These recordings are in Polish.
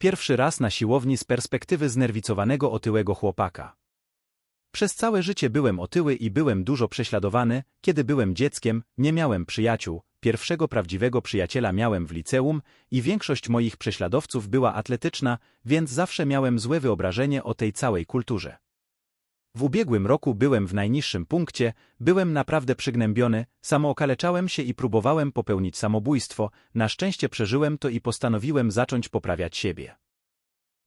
pierwszy raz na siłowni z perspektywy znerwicowanego otyłego chłopaka. Przez całe życie byłem otyły i byłem dużo prześladowany, kiedy byłem dzieckiem, nie miałem przyjaciół, pierwszego prawdziwego przyjaciela miałem w liceum i większość moich prześladowców była atletyczna, więc zawsze miałem złe wyobrażenie o tej całej kulturze. W ubiegłym roku byłem w najniższym punkcie, byłem naprawdę przygnębiony, samookaleczałem się i próbowałem popełnić samobójstwo, na szczęście przeżyłem to i postanowiłem zacząć poprawiać siebie.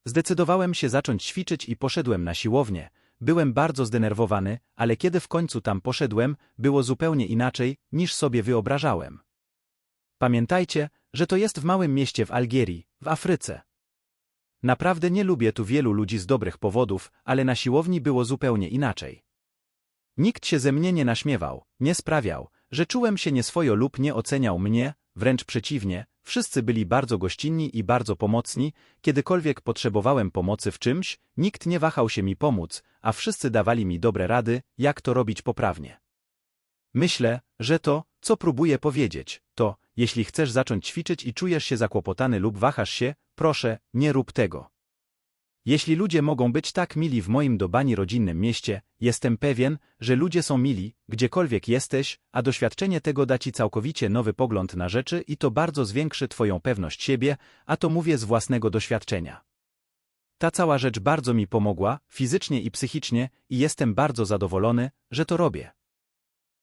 Zdecydowałem się zacząć ćwiczyć i poszedłem na siłownię, byłem bardzo zdenerwowany, ale kiedy w końcu tam poszedłem, było zupełnie inaczej, niż sobie wyobrażałem. Pamiętajcie, że to jest w małym mieście w Algierii, w Afryce. Naprawdę nie lubię tu wielu ludzi z dobrych powodów, ale na siłowni było zupełnie inaczej. Nikt się ze mnie nie naśmiewał, nie sprawiał, że czułem się nieswojo lub nie oceniał mnie, wręcz przeciwnie, wszyscy byli bardzo gościnni i bardzo pomocni, kiedykolwiek potrzebowałem pomocy w czymś, nikt nie wahał się mi pomóc, a wszyscy dawali mi dobre rady, jak to robić poprawnie. Myślę, że to, co próbuję powiedzieć, to, jeśli chcesz zacząć ćwiczyć i czujesz się zakłopotany lub wahasz się, proszę, nie rób tego. Jeśli ludzie mogą być tak mili w moim dobani rodzinnym mieście, jestem pewien, że ludzie są mili, gdziekolwiek jesteś, a doświadczenie tego da ci całkowicie nowy pogląd na rzeczy i to bardzo zwiększy twoją pewność siebie, a to mówię z własnego doświadczenia. Ta cała rzecz bardzo mi pomogła, fizycznie i psychicznie, i jestem bardzo zadowolony, że to robię.